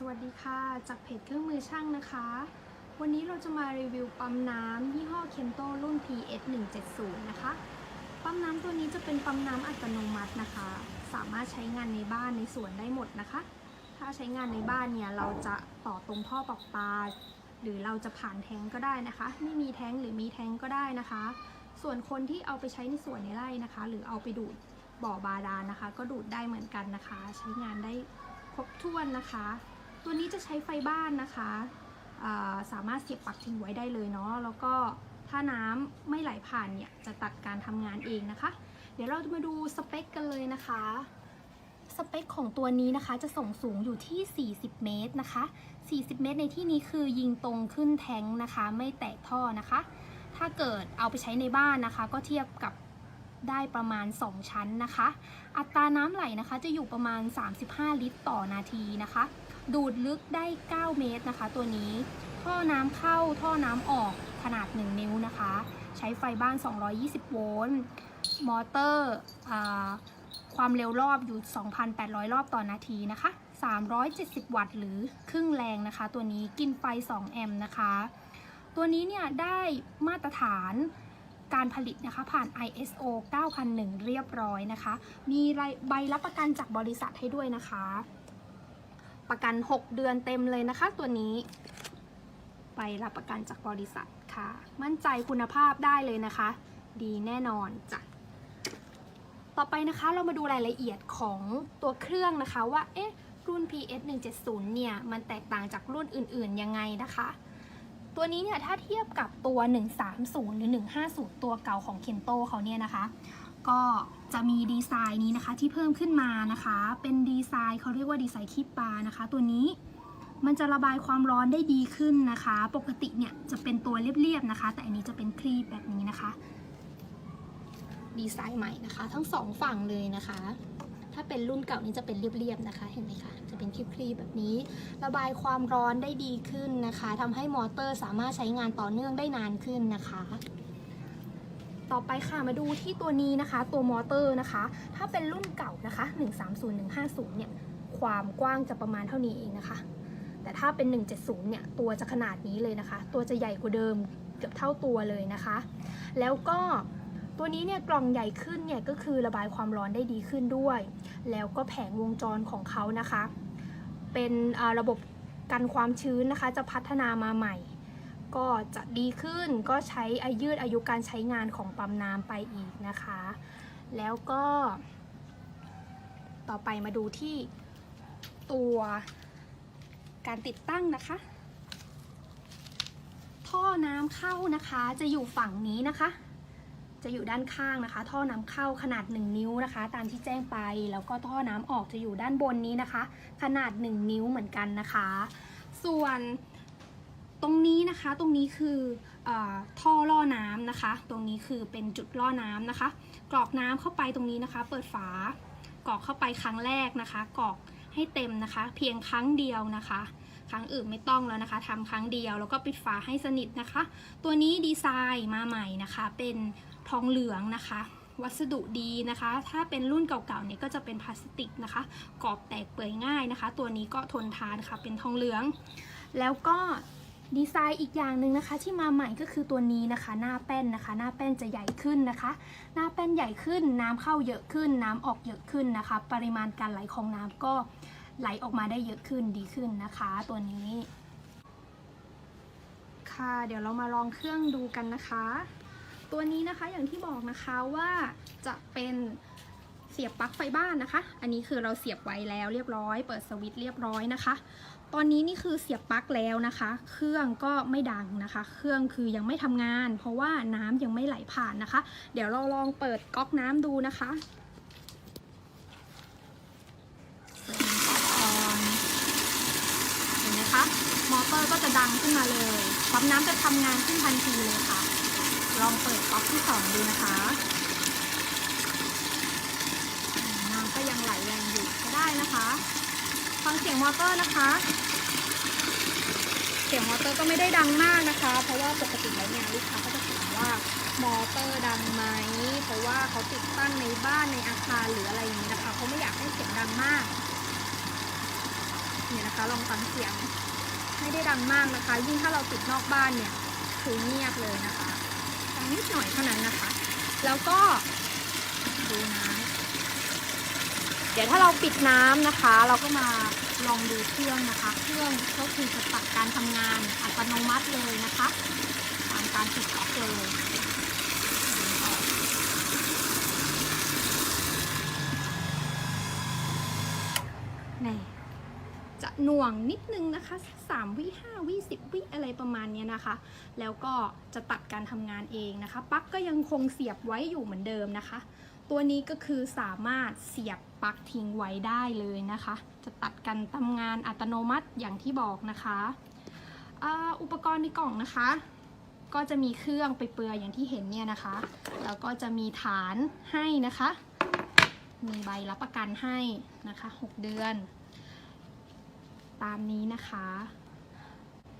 สวัสดีค่ะ จากเพจเครื่องมือช่างนะคะ วันนี้เราจะมารีวิวปั๊มน้ำยี่ห้อเคนโตรุ่น PS 170นะคะ ปั๊มน้ำตัวนี้จะเป็นปั๊มน้ำอัตโนมัตินะคะ สามารถใช้งานในบ้านในสวนได้หมดนะคะ ถ้าใช้งานในบ้านเนี่ยเราจะต่อตรงท่อประปลาหรือเราจะผ่านแทงก็ได้นะคะ ไม่มีแทงหรือมีแทงก็ได้นะคะ ส่วนคนที่เอาไปใช้ในสวนในไร่นะคะ หรือเอาไปดูดบ่อบาดาลนะคะ ก็ดูดได้เหมือนกันนะคะ ใช้งานได้ครบถ้วนนะคะ ตัวนี้จะใช้ไฟบ้านนะคะสามารถเสียบปลั๊กทิ้งไว้ได้เลยเนาะแล้วก็ถ้าน้ำไม่ไหลผ่านเนี่ยจะตัดการทำงานเองนะคะ เดี๋ยวเราจะมาดูสเปคกันเลยนะคะสเปคของตัวนี้นะคะจะส่งสูงอยู่ที่ 40 เมตรนะคะ 40 เมตรในที่นี้คือยิงตรงขึ้นแทงนะคะ ไม่แตกท่อนะคะ ถ้าเกิดเอาไปใช้ในบ้านนะคะ ก็เทียบกับได้ประมาณ 2 ชั้นนะคะ อัตราน้ำไหลนะคะจะอยู่ประมาณ 35 ลิตรต่อนาทีนะคะ ดูดลึกได้ 9 เมตรนะคะ ตัวนี้ ท่อน้ำเข้าท่อน้ำออกขนาด 1 นิ้วนะคะ ใช้ไฟบ้าน 220 โวลต์ มอเตอร์ความเร็วรอบอยู่ 2,800 รอบต่อนาทีนะคะ 370 วัตต์ หรือครึ่งแรงนะคะ ตัวนี้กินไฟ 2 แอมป์นะคะ ตัวนี้เนี่ยได้มาตรฐานการผลิตนะคะผ่าน ISO 9001 เรียบร้อยนะคะ มีใบรับประกันจากบริษัทให้ด้วยนะคะ ประกัน 6 เดือนเต็มเลยนะคะตัวนี้ ไปรับประกันจากบริษัทค่ะ มั่นใจคุณภาพได้เลยนะคะ ดีแน่นอนจ้ะต่อไปนะคะเรามาดูรายละเอียดของตัวเครื่องนะคะว่าเอ๊ะรุ่น PS 170เนี่ย มันแตกต่างจากรุ่นอื่นๆ ยังไงนะคะ ตัวนี้เนี่ย ถ้าเทียบกับตัว 130 หรือ 150 ตัวเก่าของเคนโตเขาเนี่ยนะคะ ก็จะมีดีไซน์นี้นะคะที่เพิ่มขึ้นมานะคะ เป็นดีไซน์เขาเรียกว่าดีไซน์คีบปลานะคะ ตัวนี้มันจะระบายความร้อนได้ดีขึ้นนะคะ ปกติเนี่ยจะเป็นตัวเรียบๆนะคะ แต่อันนี้จะเป็นครีบแบบนี้นะคะ ดีไซน์ใหม่นะคะ ทั้งสองฝั่งเลยนะคะ ถ้าเป็นรุ่นเก่านี้จะเป็นเรียบๆนะคะ เห็นไหมคะ จะเป็นคลีบๆแบบนี้ ระบายความร้อนได้ดีขึ้นนะคะทำให้มอเตอร์สามารถใช้งานต่อเนื่องได้นานขึ้นนะคะ ต่อไปค่ะมาดูที่ตัวนี้นะคะ ตัวมอเตอร์นะคะ ถ้าเป็นรุ่นเก่านะคะ 130 150 เนี่ย ความกว้างจะประมาณเท่านี้เองนะคะ แต่ถ้าเป็น 170 เนี่ย ตัวจะขนาดนี้เลยนะคะ ตัวจะใหญ่กว่าเดิมเกือบเท่าตัวเลยนะคะ แล้วก็ตัวนี้เนี่ยกล่องใหญ่ขึ้นเนี่ยก็คือระบายความร้อนได้ดีขึ้นด้วย แล้วก็แผงวงจรของเขานะคะ เป็นระบบกันความชื้นนะคะ จะพัฒนามาใหม่ ก็จะดีขึ้นก็ใช้อายืดอายุการใช้งานของปั๊มน้ำไปอีกนะคะ แล้วก็ ต่อไปมาดูที่ตัวการติดตั้งนะคะ ท่อน้ำเข้านะคะจะอยู่ฝั่งนี้นะคะ จะอยู่ด้านข้างนะคะ ท่อน้ำเข้าขนาด 1 นิ้วนะคะ ตามที่แจ้งไปแล้วก็ท่อน้ำออกจะอยู่ด้านบนนี้นะคะ ขนาด 1 นิ้วเหมือนกันนะคะ ส่วน ตรงนี้นะคะตรงนี้คืออท่อล่อน้ำนะคะ ตรงนี้คือเป็นจุดล่อน้ำนะคะ กรอกน้ำเข้าไปตรงนี้นะคะ เปิดฝากรอกเข้าไปครั้งแรกนะคะ กรอกให้เต็มนะคะ เพียงครั้งเดียวนะคะ ครั้งอื่นไม่ต้องแล้วนะคะทำครั้งเดียวแล้วก็ปิดฝาให้สนิทนะคะ ตัวนี้ดีไซน์มาใหม่นะคะ เป็นทองเหลืองนะคะ วัสดุดีนะคะ ถ้าเป็นรุ่นเก่าๆเนี่ยก็จะเป็นพลาสติกนะคะกรอบแตกเปื่อยง่ายนะคะ ตัวนี้ก็ทนทานค่ะเป็นทองเหลือง แล้วก็ ดีไซน์อีกอย่างหนึ่งนะคะ ที่มาใหม่ก็คือตัวนี้นะคะ หน้าแป้นนะคะ หน้าแป้นจะใหญ่ขึ้นนะคะ หน้าแป้นใหญ่ขึ้น น้ำเข้าเยอะขึ้น น้ำออกเยอะขึ้นนะคะ ปริมาณการไหลของน้ำก็ไหลออกมาได้เยอะขึ้นดีขึ้นนะคะ ตัวนี้ ค่ะ เดี๋ยวเรามาลองเครื่องดูกันนะคะ ตัวนี้นะคะอย่างที่บอกนะคะว่าจะเป็น เสียบปลั๊กไฟบ้านนะคะ อันนี้คือเราเสียบไว้แล้วเรียบร้อย เปิดสวิตช์เรียบร้อยนะคะ ตอนนี้นี่คือเสียบปลั๊กแล้วนะคะ เครื่องก็ไม่ดังนะคะ เครื่องคือยังไม่ทำงาน เพราะว่าน้ำยังไม่ไหลผ่านนะคะ เดี๋ยวเราลองเปิดก๊อกน้ำดูนะคะเห็นไหมคะ มอเตอร์ก็จะดังขึ้นมาเลยปั๊มน้ำจะทำงานขึ้นทันทีเลยค่ะ ลองเปิดก๊อกที่สองดูนะคะอืมน้ำก็ ยังไหลแรงอยู่ก็ได้นะคะฟังเสียงมอเตอร์นะคะ เสียงมอเตอร์ก็ไม่ได้ดังมากนะคะ เพราะว่าปกติแล้วเนี่ยลูกค้าก็จะถามว่ามอเตอร์ดังไหมเพราะว่าเขาติดตั้งในบ้านในอาคารหรืออะไรอย่างนี้นะคะเขาไม่อยากให้เสียงดังมากเนี่ยนะคะ ลองฟังเสียงไม่ได้ดังมากนะคะ ยิ่งถ้าเราติดนอกบ้านเนี่ยคือเงียบเลยนะคะดังนิดหน่อยเท่านั้นนะคะ แล้วก็ดูน้ำ เดี๋ยวถ้าเราปิดน้ำนะคะ เราก็มาลองดูเครื่องนะคะ เครื่องก็คือจะตัดการทำงานอัตโนมัติเลยนะคะตามการปิดล็อกเลยนี่จะหน่วงนิดนึงนะคะสามวิห้าวิสิบวิอะไรประมาณเนี้ยนะคะ แล้วก็จะตัดการทำงานเองนะคะ ปลั๊กก็ยังคงเสียบไว้อยู่เหมือนเดิมนะคะ ตัวนี้ก็คือสามารถเสียบปลั๊กทิ้งไว้ได้เลยนะคะ จะตัดการทำงานอัตโนมัติอย่างที่บอกนะคะอุปกรณ์ในกล่องนะคะ ก็จะมีเครื่องไปเปลือยอย่างที่เห็นเนี่ยนะคะ แล้วก็จะมีฐานให้นะคะ มีใบรับประกันให้นะคะ 6 เดือน ตามนี้นะคะ